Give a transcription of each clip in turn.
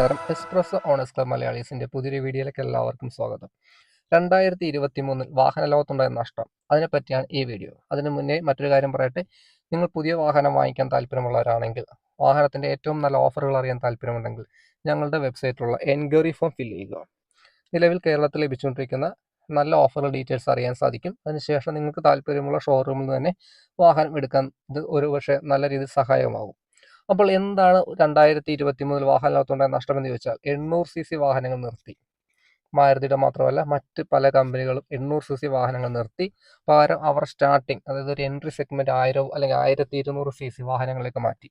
നമസ്കാരം. Express ഓണസ് club മലയാളീസിന്റെ പുതിയൊരു വീഡിയോയിലേക്ക് എല്ലാവർക്കും സ്വാഗതം. രണ്ടായിരത്തി ഇരുപത്തി മൂന്നിൽ വാഹന ലോകത്തുണ്ടായ നഷ്ടം. അതിനെപ്പറ്റിയാണ് ഈ വീഡിയോ. അതിനു മുന്നേ മറ്റൊരു കാര്യം പറയട്ടെ. നിങ്ങൾ പുതിയ വാഹനം വാങ്ങിക്കാൻ താല്പര്യമുള്ളവരാണെങ്കിൽ വാഹനത്തിന്റെ ഏറ്റവും നല്ല ഓഫറുകൾ അറിയാൻ താല്പര്യമുണ്ടെങ്കിൽ ഞങ്ങളുടെ വെബ്സൈറ്റിലുള്ള എൻക്വയറി ഫോം ഫില്ല് ചെയ്യുക. നിലവിൽ കേരളത്തിൽ ലഭിച്ചുകൊണ്ടിരിക്കുന്ന നല്ല ഓഫറുകൾ ഡീറ്റെയിൽസ് അറിയാൻ സാധിക്കും. അതിനുശേഷം നിങ്ങൾക്ക് താല്പര്യമുള്ള ഷോറൂമിൽ നിന്ന് തന്നെ വാഹനം എടുക്കാൻ ഇത് ഒരുപക്ഷെ നല്ല രീതിയിൽ സഹായകമാകും. അപ്പോൾ എന്താണ് രണ്ടായിരത്തി ഇരുപത്തി മൂന്നിൽ വാഹനത്തുണ്ടായ നഷ്ടം നഷ്ടമെന്ന് ചോദിച്ചാൽ എണ്ണൂറ് സി സി വാഹനങ്ങൾ നിർത്തി. മാരുതിയുടെ മാത്രമല്ല മറ്റ് പല കമ്പനികളും എണ്ണൂറ് സി സി വാഹനങ്ങൾ നിർത്തി. പകരം അവർ സ്റ്റാർട്ടിങ് അതായത് ഒരു എൻട്രി സെഗ്മെന്റ് ആയിരം അല്ലെങ്കിൽ ആയിരത്തി ഇരുന്നൂറ് സി സി വാഹനങ്ങളിലേക്ക് മാറ്റി.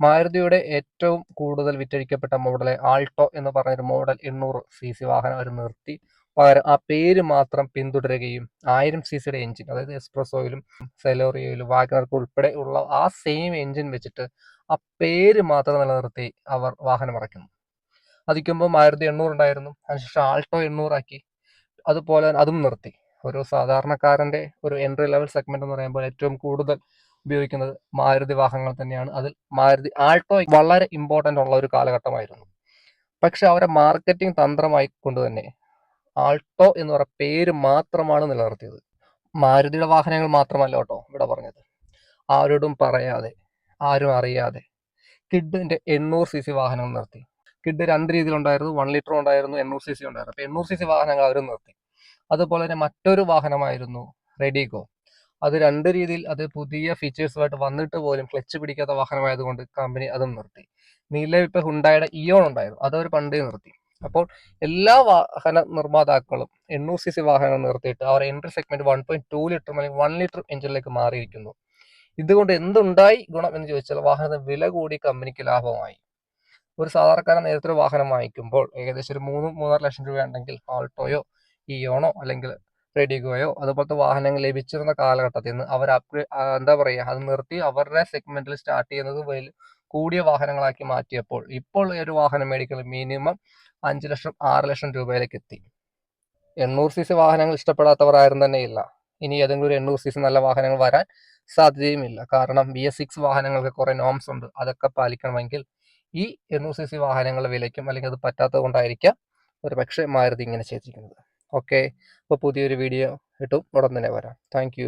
മാരുതിയുടെ ഏറ്റവും കൂടുതൽ വിറ്റഴിക്കപ്പെട്ട മോഡൽ ആൾട്ടോ എന്ന് പറഞ്ഞൊരു മോഡൽ എണ്ണൂറ് സി സി വാഹനം അവർ നിർത്തി. പകരം ആ പേര് മാത്രം പിന്തുടരുകയും ആയിരം സി സിയുടെ എഞ്ചിൻ അതായത് എക്സ്പ്രസോയിലും സെലോറിയയിലും വാഗനർക്ക് ഉൾപ്പെടെ ഉള്ള ആ സെയിം എഞ്ചിൻ വെച്ചിട്ട് ആ പേര് മാത്രം നിലനിർത്തി അവർ വാഹനം ഇറക്കുന്നു. അതിക്കുമ്പോൾ മാരുതി എണ്ണൂറുണ്ടായിരുന്നു അതിനുശേഷം ആൾട്ടോ എണ്ണൂറാക്കി. അതുപോലെ തന്നെ അതും നിർത്തി. ഒരു സാധാരണക്കാരന്റെ ഒരു എൻട്രി ലെവൽ സെഗ്മെന്റ് എന്ന് പറയുമ്പോൾ ഏറ്റവും കൂടുതൽ ഉപയോഗിക്കുന്നത് മാരുതി വാഹനങ്ങൾ തന്നെയാണ്. അതിൽ മാരുതി ആൾട്ടോ വളരെ ഇമ്പോർട്ടന്റ് ഉള്ള ഒരു കാലഘട്ടമായിരുന്നു. പക്ഷെ അവരെ മാർക്കറ്റിംഗ് തന്ത്രമായി കൊണ്ട് തന്നെ ആൾട്ടോ എന്ന് പറയുന്ന പേര് മാത്രമാണ് നിലനിർത്തിയത്. മാരുതിയുടെ വാഹനങ്ങൾ മാത്രമല്ല കേട്ടോ ഇവിടെ പറഞ്ഞത്. ആരോടും പറയാതെ. ആരും അറിയാതെ. കിഡിന്റെ എണ്ണൂറ് സി സി വാഹനം നിർത്തി. കിഡ് രണ്ട് രീതിയിലുണ്ടായിരുന്നു. വൺ ലിറ്റർ ഉണ്ടായിരുന്നു എണ്ണൂറ് സി സി ഉണ്ടായിരുന്നു. അപ്പൊ എണ്ണൂറ് സി സി വാഹനങ്ങൾ അവരും നിർത്തി. അതുപോലെ തന്നെ മറ്റൊരു വാഹനമായിരുന്നു റെഡിഗോ. അത് രണ്ട് രീതിയിൽ അത് പുതിയ ഫീച്ചേഴ്സുമായിട്ട് വന്നിട്ട് പോലും ക്ലച്ച് പിടിക്കാത്ത വാഹനമായതുകൊണ്ട് കമ്പനി അതും നിർത്തി. നിലവിൽ ഹുണ്ടായുടെ ഇയോൺ ഉണ്ടായിരുന്നു. അതവർ പണ്ടേ നിർത്തി. അപ്പോൾ എല്ലാ വാഹന നിർമ്മാതാക്കളും എണ്ണൂറ് സി സി വാഹനങ്ങൾ നിർത്തിയിട്ട് അവർ entry segment one point two litre അല്ലെങ്കിൽ വൺ ലിറ്റർ എഞ്ചിനിലേക്ക് മാറിയിരിക്കുന്നു. ഇതുകൊണ്ട് എന്തുണ്ടായി ഗുണം എന്ന് ചോദിച്ചാൽ വാഹനത്തിന് വില കൂടി കമ്പനിക്ക് ലാഭമായി. ഒരു സാധാരണക്കാരൻ നേരത്തെ ഒരു വാഹനം വാങ്ങിക്കുമ്പോൾ ഏകദേശം ഒരു മൂന്ന് മൂന്നര ലക്ഷം രൂപ ഉണ്ടെങ്കിൽ ആൾട്ടോയോ ഇയോണോ അല്ലെങ്കിൽ റെഡിഗോയോ അതുപോലത്തെ വാഹനങ്ങൾ ലഭിച്ചിരുന്ന കാലഘട്ടത്തിൽ നിന്ന് അവർ അപ്ഗ്രേഡ് എന്താ പറയുക അത് നിർത്തി അവരുടെ സെഗ്മെന്റിൽ സ്റ്റാർട്ട് ചെയ്യുന്നത് കൂടിയ വാഹനങ്ങളാക്കി മാറ്റിയപ്പോൾ ഇപ്പോൾ ഒരു വാഹനം മേടിക്കുന്നത് മിനിമം അഞ്ച് ലക്ഷം ആറ് ലക്ഷം രൂപയിലേക്ക് എത്തി. എണ്ണൂറ് സി സി വാഹനങ്ങൾ ഇഷ്ടപ്പെടാത്തവർ ആരും തന്നെ ഇല്ല ഇനി ഏതെങ്കിലും ഒരു എണ്ണൂറ് സി സി നല്ല വാഹനങ്ങൾ വരാൻ സാധ്യതയുമില്ല. കാരണം ബി എസ് സിക്സ് വാഹനങ്ങൾക്ക് കുറെ നോംസ് ഉണ്ട്. അതൊക്കെ പാലിക്കണമെങ്കിൽ ഈ എണ്ണൂറ് സി സി വാഹനങ്ങളുടെ വിലയ്ക്കും അല്ലെങ്കിൽ അത് പറ്റാത്തത് കൊണ്ടായിരിക്കാം ഒരു പക്ഷേ മാരുതി ഇങ്ങനെ ചെയ്തിരിക്കുന്നത്. ഓക്കെ അപ്പോൾ പുതിയൊരു വീഡിയോ കിട്ടും ഉടൻ തന്നെ വരാം. താങ്ക്